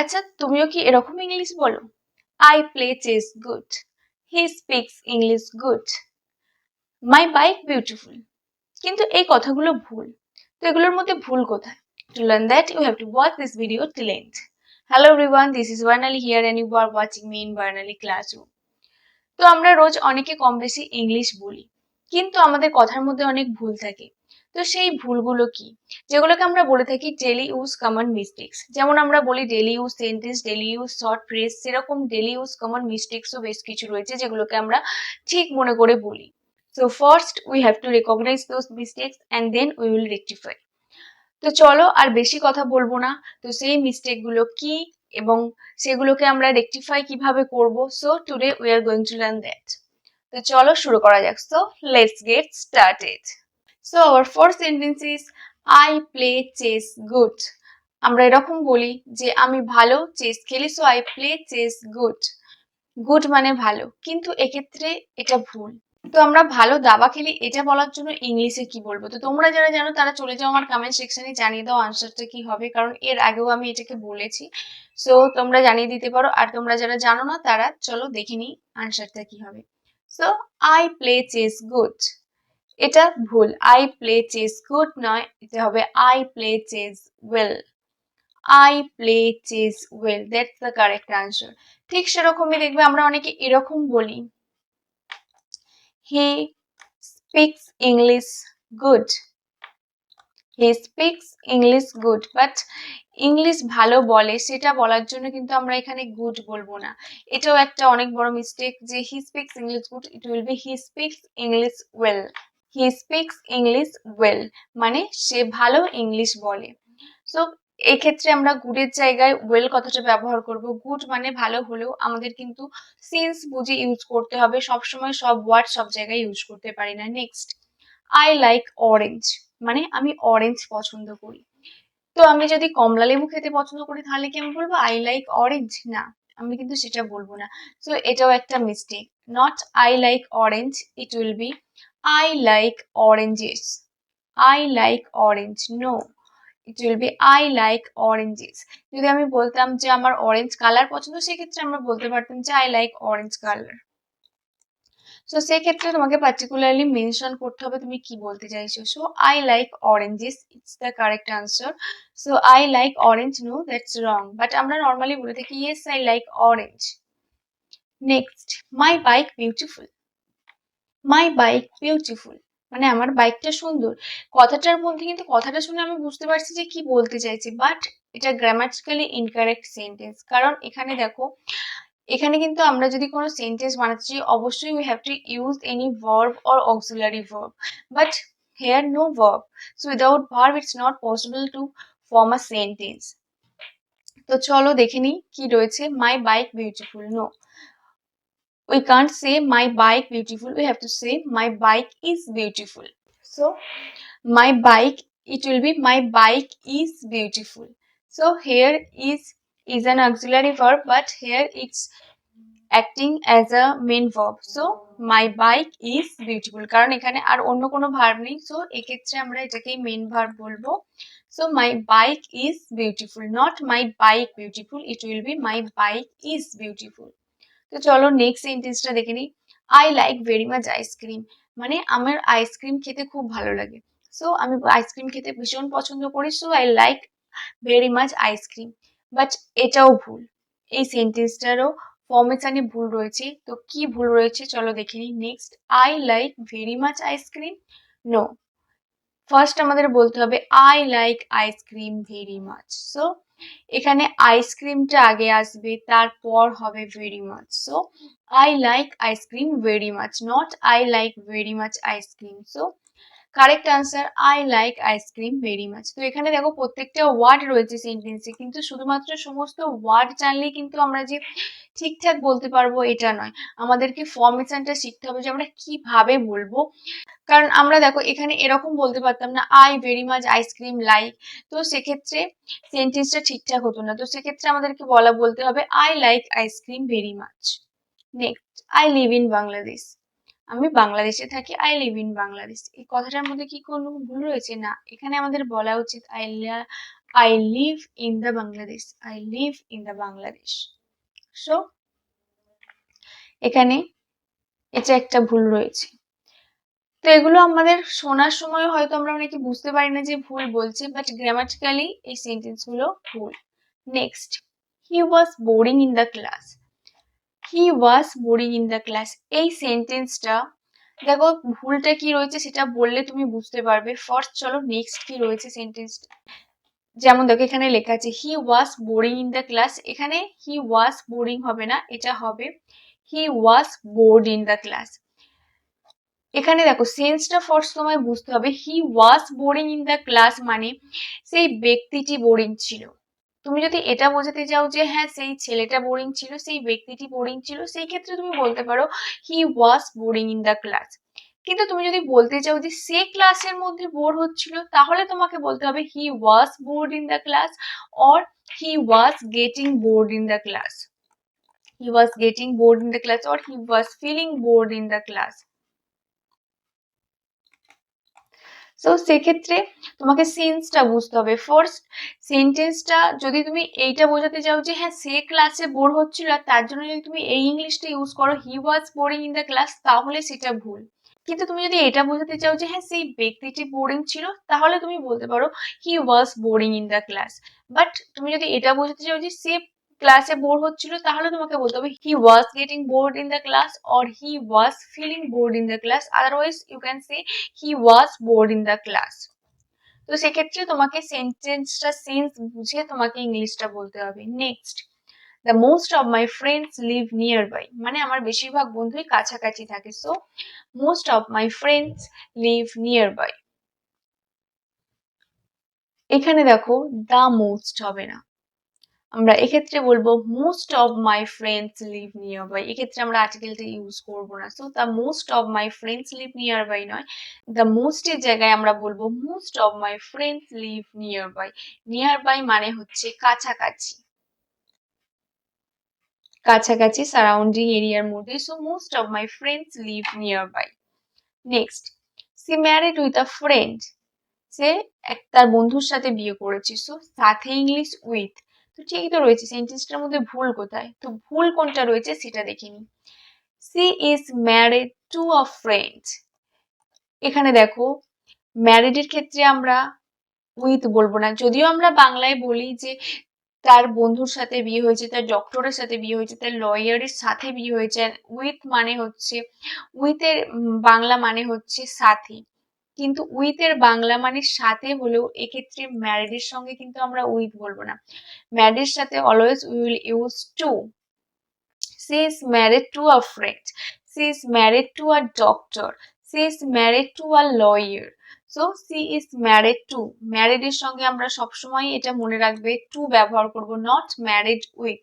আচ্ছা তুমিও কি এরকম ইংলিশ বলো? I play chess good he speaks English good my bike beautiful কিন্তু এই কথাগুলো ভুল। তো এগুলোর মধ্যে ভুল কোথায়? To learn that you have to watch this video till end hello everyone this is Barnali here and you are watching me in Barnali classroom তো আমরা রোজ অনেকে কম বেশি ইংলিশ বলি। কিন্তু আমাদের কথার মধ্যে অনেক ভুল থাকে। তো সেই ভুলগুলো কি? যেগুলোকে আমরা বলে থাকি ডেলি ইউজ কমন মিস্টেক্স যেমন আমরা বলি daily use sentence daily use short phrase সেরকম ডেলি ইউজ কমন মিস্টেক্সও বেশ কিছু রয়েছে যেগুলোকে আমরা ঠিক মনে করে বলি। So first we have to recognise those mistakes and then we will rectify তো চলো আর বেশি কথা বলব না। তো সেই মিস্টেকগুলো কি এবং সেগুলোকে আমরা রেকটিফাই কীভাবে করব? So today we are going to learn that তো চলো শুরু করা যাক। So let's get started so our first sentence is I play chess good আমরা এরকম বলি যে, আমি ভালো চেস খেলি so I play chess good good মানে ভালো, কিন্তু এক্ষেত্রে এটা ভুল। তো আমরা ভালো দাবা খেলি, এটা বলার জন্য ইংলিশে কি বলব? তো তোমরা যারা জানো, তারা চলে যাও আমার কমেন্ট সেকশনে জানিয়ে দাও আনসারটা কি হবে, কারণ এর আগেও আমি এটাকে বলেছি। সো তোমরা জানিয়ে দিতে পারো, আর তোমরা যারা জানো না, তারা চলো দেখে নিই আনসারটা কি হবে। So I play chess good এটা ভুল। আই প্লে চেস গুড নয় এটা হবে I play chess well I play chess well that's the correct answer ঠিক সেরকমই দেখবে আমরা অনেকে এরকম বলি। He speaks English good he speaks English good but English ভালো বলে, সেটা বলার জন্য কিন্তু আমরা এখানে গুড বলব না। এটাও একটা অনেক বড় মিস্টেক যে he speaks English good it will be he speaks English well he speaks English well মানে সে ভালো ইংলিশ বলে। সো এই ক্ষেত্রে আমরা গুডের জায়গায় ওয়েল কথাটা ব্যবহার করব। গুড মানে ভালো হলেও আমাদের কিন্তু সিন্স বুঝে ইউজ করতে হবে। সবসময় সব ওয়ার্ড সব জায়গায় ইউজ করতে পারি না। নেক্সট আই লাইক অরেঞ্জ মানে আমি অরেঞ্জ পছন্দ করি। তো আমি যদি কমলা লেবু খেতে পছন্দ করি, তাহলে কি আমি বলব আই লাইক অরেঞ্জ না, আমি কিন্তু সেটা বলব না। সো এটাও একটা mistake not I like orange it will be I like oranges I like orange no it will be I like oranges যদি আমি বলতাম যে আমার অরেঞ্জ কালার পছন্দ, সেক্ষেত্রে আমরা বলতে পারতাম যে I like orange colour so সেক্ষেত্রে তোমাকে পার্টিকুলারলি মেনশন করতে হবে তুমি কি বলতে চাইছো? So I like oranges it's the correct answer so I like orange no that's wrong but আমরা নর্মালি বলে থাকি yes I like orange next my bike beautiful my bike beautiful মানে আমার বাইকটা সুন্দর। কথাটার মধ্যে কিন্তু কথাটা শুনে আমি বুঝতে পারছি যে কি বলতে চাইছি। বাট এটা গ্রামাটিক্যালি ইনকারেক্ট সেন্টেন্স কারণ এখানে দেখো, এখানে কিন্তু আমরা যদি কোনো সেন্টেন্স বানাতে চাই, অবশ্যই we have to use any verb or auxiliary verb but here no verb so without verb it's not possible to form a sentence তো চলো দেখে নিই কি রয়েছে। My bike beautiful no we can't say my bike beautiful we have to say my bike is beautiful so my bike it will be my bike is beautiful so here is is an auxiliary verb but here it's acting as a main verb so my bike is beautiful কারণ এখানে আর অন্য কোনো verb নেই so এক্ষেত্রে আমরা এটাকেই main verb বলব so my bike is beautiful not my bike beautiful it will be my bike is beautiful তো চলো নেক্সট সেন্টেন্সটা দেখে নিই। I like very much ice cream মানে আমার আইসক্রিম খেতে খুব ভালো লাগে। সো আমি আইসক্রিম খেতে ভীষণ পছন্দ করি। So I like very much ice cream but এটাও ভুল। এই সেন্টেন্সটারও ফর্মেশনে ভুল রয়েছে। তো কি ভুল রয়েছে চলো দেখে নিই। Next I like very much ice cream no first আমাদের বলতে হবে I like ice cream very much so এখানে আইসক্রিমটা আগে আসবে, তারপর হবে very much so I like ice cream very much not I like very much ice cream so correct answer I like ice cream very much তো এখানে দেখো প্রত্যেকটা ওয়ার্ড রয়েছে সেন্টেন্সে কিন্তু শুধুমাত্র সমস্ত ওয়ার্ড জানলেই কিন্তু আমরা যে ঠিকঠাক বলতে পারব এটা নয়। আমাদেরকে ফর্মেশনটা শিখতে হবে যে আমরা কীভাবে বলব। কারণ আমরা দেখো এখানে এরকম বলতে পারতাম না I very much ice cream like তো সেক্ষেত্রে সেন্টেন্সটা ঠিকঠাক হতো না। তো সেক্ষেত্রে আমাদেরকে বলা, বলতে হবে I like ice cream very much next I live in Bangladesh আমি বাংলাদেশে থাকি আই লিভ ইন বাংলাদেশ এই কথাটার মধ্যে কি কোনো ভুল রয়েছে? না, এখানে আমাদের বলা উচিত I I live in the Bangladesh I live in the Bangladesh so এখানে এটা একটা ভুল রয়েছে। তো এগুলো আমাদের শোনার সময় হয়তো আমরা অনেকে বুঝতে পারি না যে ভুল বলছি বাট গ্রামাটিক্যালি এই সেন্টেন্সগুলো ভুল। Next he was boring in the class he was boring in the class এই সেন্টেন্সটা দেখো ভুলটা কি রয়েছে সেটা বললে তুমি বুঝতে পারবে। ফার্স্ট চলো নেক্সট কি রয়েছে সেন্টেন্সটা যেমন দেখো এখানে লেখা আছে he was boring in the class এখানে হি ওয়াজ বোরিং হবে না, এটা হবে he was bored in the class এখানে দেখো সেন্সটা ফার্স্ট তোমায় বুঝতে হবে he was boring in the class মানে সেই ব্যক্তিটি বোরিং ছিল। তুমি যদি এটা বোঝাতে চাও যে হ্যাঁ সেই ছেলেটা বোরিং ছিল, সেই ব্যক্তিটি বোরিং ছিল, সেই ক্ষেত্রে তুমি বলতে পারো he was boring in the class কিন্তু তুমি যদি বলতে চাও যে সে ক্লাসের মধ্যে বোর হচ্ছিল, তাহলে তোমাকে বলতে হবে he was bored in the class or he was getting bored in the class he was getting bored in the class or he was feeling bored in the class so সেক্ষেত্রে তোমাকে সেন্সটা বুঝতে হবে। First সেন্টেন্সটা যদি তুমি এইটা বোঝাতে চাও যে হ্যাঁ সে ক্লাসে বোর হচ্ছিল আর তার জন্য যদি তুমি এই ইংলিশটা ইউজ করো he was boring in the class তাহলে সেটা ভুল। কিন্তু তুমি যদি এটা বোঝাতে চাও যে হ্যাঁ সেই ব্যক্তিটি বোরিং ছিল, তাহলে তুমি বলতে পারো he was boring in the class but তুমি যদি এটা বোঝাতে চাও যে, সে ক্লাসে বোর হচ্ছিল, তাহলে তোমাকে বলতে হবে he was getting bored in the class or he was feeling bored in the class otherwise you can say he was bored in the class তো সেক্ষেত্রে তোমাকে সেন্টেন্সটা সেন্স বুঝে তোমাকে ইংলিশটা বলতে হবে। Next the most of my friends live nearby মানে আমার বেশিরভাগ বন্ধুই কাছাকাছি থাকে। So most of my friends live nearby এখানে দেখো দ্য মোস্ট হবে না। আমরা এক্ষেত্রে বলব most of my friends live nearby এক্ষেত্রে আমরা আর্টিকেলটা ইউজ করব না। So the most of my friends live nearby নয় দ্য মোস্টের জায়গায় আমরা বলব most of my friends live near by nearby মানে হচ্ছে কাছাকাছি। কাছাকাছি সারাউন্ডিং এরিয়ার মধ্যে। So most of my friends live nearby next she married with a friend সে এক, তার বন্ধুর সাথে বিয়ে করেছে। সো সাথে ইংলিশ উইথ তো ঠিকই তো রয়েছে সেন্টেন্সটার মধ্যে ভুল কোথায়? তো ভুল কোনটা রয়েছে সেটা দেখিনি she is married to a friend এখানে দেখো ম্যারিডের ক্ষেত্রে আমরা উইথ বলব না। যদিও আমরা বাংলায় বলি যে তার বন্ধুর সাথে বিয়ে হয়েছে, তার ডক্টরের সাথে বিয়ে হয়েছে, তার লয়ারের সাথে বিয়ে হয়েছে উইথ মানে হচ্ছে উইথের বাংলা মানে হচ্ছে সাথে। কিন্তু উইথ এর বাংলা মানে সাথে হলেও এক্ষেত্রে ম্যারিডের সঙ্গে কিন্তু আমরা উইথ বলব না। ম্যারিডের সাথে always we will use to she is married to a friend she is married to a doctor she is married to a lawyer so she is married to married এর সঙ্গে আমরা সবসময় এটা মনে রাখবে টু ব্যবহার করব not married with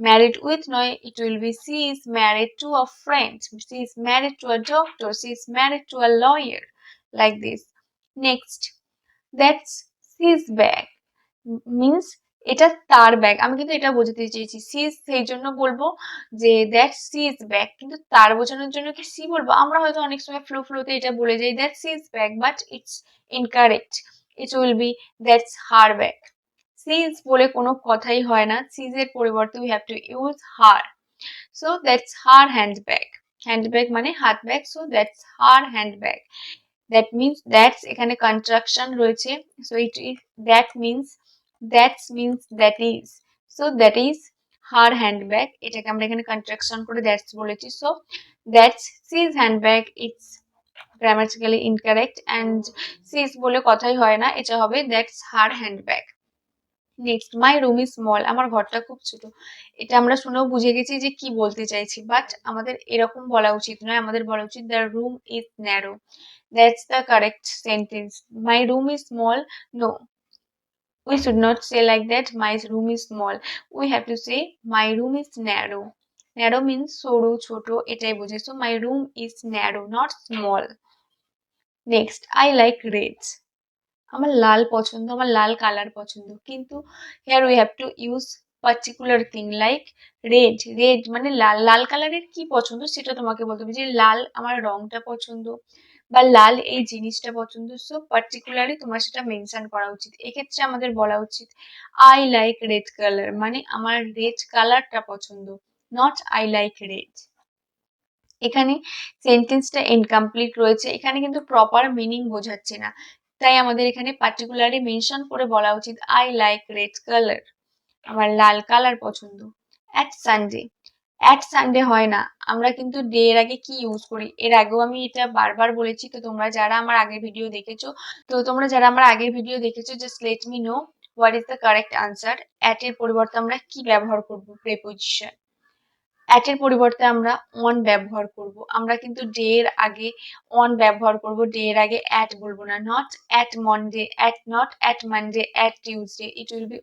married with নয়, it will be she is married to a friend she is married to a doctor she is married to a lawyer like this. Next, that's his bag. Means এটা তার bag আমি কিন্তু এটা বোঝাতে চেয়েছি। C সেই জন্য বলব যে দ্যাট সি ইজ ব্যাগ কিন্তু তার বোঝানোর জন্য কি সি বলব? আমরা হয়তো অনেক সময় ফ্লো ফ্লোতে এটা বলে যাই that she is bag but it's incorrect it will be that's her bag she's বলে কোনো কথাই হয় না। সিজের পরিবর্তে we have to use her so that's her handbag handbag মানে হাত bag so that's her handbag that means that's এখানে কন্ট্রাকশন রয়েছে। So it is that means that's means that is so that is her handbag এটাকে আমরা এখানে contraction করে that's বলেছি। So that's she's handbag it's grammatically incorrect and she's বলে কথাই হয় না। এটা হবে that's her handbag next my room is small আমার ঘরটা খুব ছোট। এটা আমরা শুনেও বুঝে গেছি যে কি বলতে চাইছি। বাট আমাদের এরকম বলা উচিত নয়। আমাদের বলা উচিত the room is narrow that's the correct sentence my room is small no we should not say like that, my room is small. We have to say, my room is narrow. Narrow means সরু, ছোট, এটাই বোঝে। So, my room is narrow, not small. Next, i like reds. আমার লাল পছন্দ, আমার লাল colour পছন্দ। কিন্তু here we have to use particular thing like red red মানে লাল লাল কালারের কি পছন্দ সেটা তোমাকে বলতে হবে যে লাল আমার রংটা পছন্দ বা লাল এই জিনিসটা পছন্দ। সো পার্টিকুলারলি তোমার সেটা মেনশন করা উচিত। এক্ষেত্রে আমাদের বলা উচিত আই লাইক রেড কালার মানে আমার রেড কালারটা পছন্দ নট আই লাইক রেড এখানে সেন্টেন্সটা ইনকমপ্লিট রয়েছে। এখানে কিন্তু প্রপার মিনিং বোঝাচ্ছে না। তাই আমাদের এখানে পার্টিকুলারলি মেনশন করে বলা উচিত আই লাইক রেড কালার আমার লাল কালার পছন্দ। অ্যাট সানডে অ্যাট সানডে হয় না। আমরা কিন্তু ডে এর আগে কি ইউজ করি? এর আগেও আমি এটা বারবার বলেছি, তো তোমরা যারা আমার আগের ভিডিও দেখেছ, তো তোমরা যারা আমার আগের ভিডিও দেখেছ just let me know what is the correct answer at এর পরিবর্তে আমরা কি ব্যবহার করব প্রেপোজিশন অ্যাট এর পরিবর্তে আমরা অন ব্যবহার করব আমরা কিন্তু ডে এর আগে অন ব্যবহার করব ডে এর আগে অ্যাট বলব না not at Monday at not at Monday at Tuesday it will be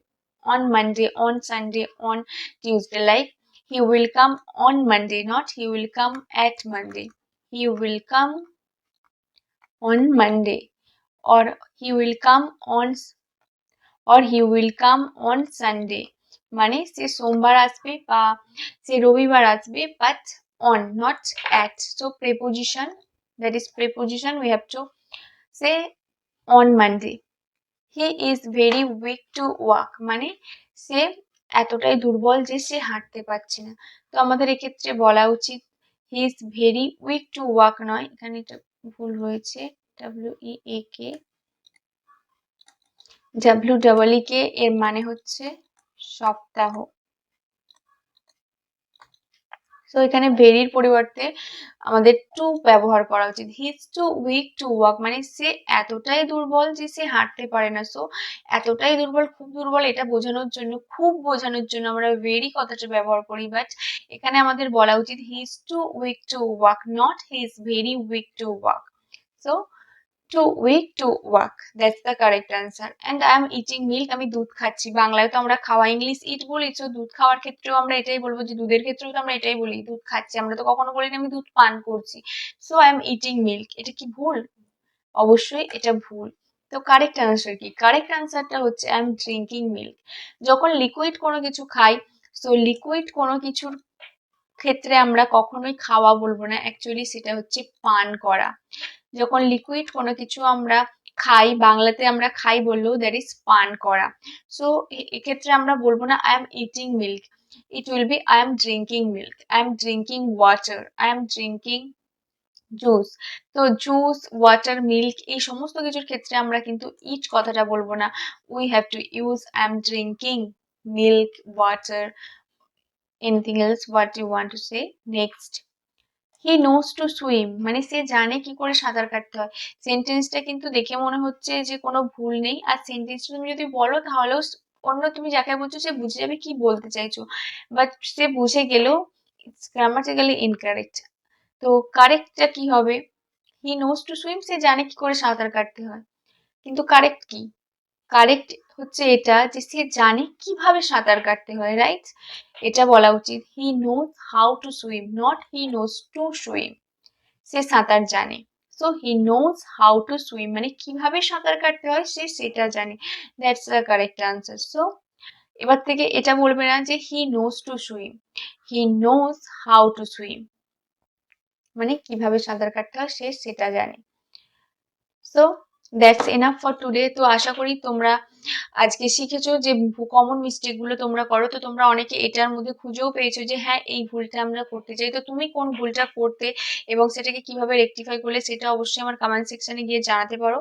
on Monday, on Sunday, on Tuesday. Like he will come on Monday, not he will come at Monday. He will come on Monday, or he will come on or he will come on Sunday. মানে সে সোমবার আসবে বা সে রবিবার আসবে but on, not at. So, preposition, that is preposition, we have to say on Monday. He is very weak to walk মানে সে এতটাই দুর্বল যে সে হাঁটতে পারছে না। তো আমাদের এক্ষেত্রে বলা উচিত he is very weak to walk নয়। এখানে এটা ভুল রয়েছে W E A K W double E K এর মানে হচ্ছে সপ্তাহ সো এখানে ভেরির পরিবর্তে আমাদের টু ব্যবহার করা উচিত। He is too weak to walk মানে সে এতটাই দুর্বল যে সে হাঁটতে পারে না। সো এতটাই দুর্বল, খুব দুর্বল এটা বোঝানোর জন্য, খুব বোঝানোর জন্য আমরা ভেরি কথাটা ব্যবহার করি। বাট এখানে আমাদের বলা উচিত he is too weak to walk not he is very weak to walk so too weak to walk that's the correct answer and I am eating milk আমি দুধ খাচ্ছি। বাংলায় তো আমরা খাওয়া, ইংলিশ ইট বলি তো দুধ খাওয়ার ক্ষেত্রেও আমরা এটাই বলব যে দুধের ক্ষেত্রেও তো আমরা এটাই বলি, দুধ খাচ্ছি। আমরা তো কখনো বলি না আমি দুধ পান করছি। So I am eating milk এটা কি ভুল? অবশ্যই এটা ভুল। তো কারেক্ট অ্যান্সার কি? কারেক্ট অ্যান্সারটা হচ্ছে আই এম ড্রিঙ্কিং মিল্ক যখন লিকুইড কোনো কিছু খাই সো লিকুইড কোনো কিছুর ক্ষেত্রে আমরা কখনোই খাওয়া বলব না। অ্যাকচুয়ালি সেটা হচ্ছে পান করা। যখন লিকুইড কোনো কিছু আমরা খাই, বাংলাতে আমরা খাই বললেও দ্যাট ইজ পান করা। সো এক্ষেত্রে আমরা বলব না I am eating milk it will be I am drinking milk I am drinking water I am drinking juice তো জুস ওয়াটার মিল্ক এই সমস্ত কিছুর ক্ষেত্রে আমরা কিন্তু ইট কথাটা বলব না। We have to use I am drinking milk water anything else what you want to say next he knows to swim মানে সে জানে কি করে সাঁতার কাটতে হয়। সেন্টেন্সটা কিন্তু দেখে মনে হচ্ছে যে কোনো ভুল নেই। আর সেন্টেন্সটা তুমি যদি বলো, তাহলেও অন্য তুমি যাকে বলছো, সে বুঝে যাবে কি বলতে চাইছো। বাট সে বুঝে গেলেও গ্রামাটিক্যালি ইনকারেক্ট তো কারেক্টটা কি হবে? হি নোস টু সুইম সে জানে কি করে সাঁতার কাটতে হয়। কিন্তু কারেক্ট কি? কারেক্ট হচ্ছে এটা যে সে জানে কীভাবে সাঁতার কাটতে হয় রাইট এটা বলা উচিত। He knows how to swim not he knows to swim সে সাঁতার জানে। So he knows how to swim মানে কীভাবে সাঁতার কাটতে হয় সে সেটা জানে। That's the correct answer so এবার থেকে এটা বলবে না যে he knows to swim he knows how to swim মানে কীভাবে সাঁতার কাটতে হয় সে সেটা জানে। So that's enough for today তো আশা করি তোমরা আজকে শিখেছো যে কমন মিস্টেকগুলো তোমরা করো। তো তোমরা অনেকে এটার মধ্যে খুঁজেও পেয়েছ যে হ্যাঁ এই ভুলটা আমরা করতে চাই। তো তুমি কোন ভুলটা করতে এবং সেটাকে কীভাবে রেকটিফাই করলে সেটা অবশ্যই আমার কমেন্ট সেকশনে গিয়ে জানাতে পারো।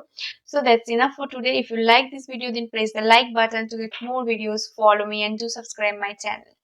So that's enough for today if you like this video দিন press the like button to get more videos follow me and to subscribe my channel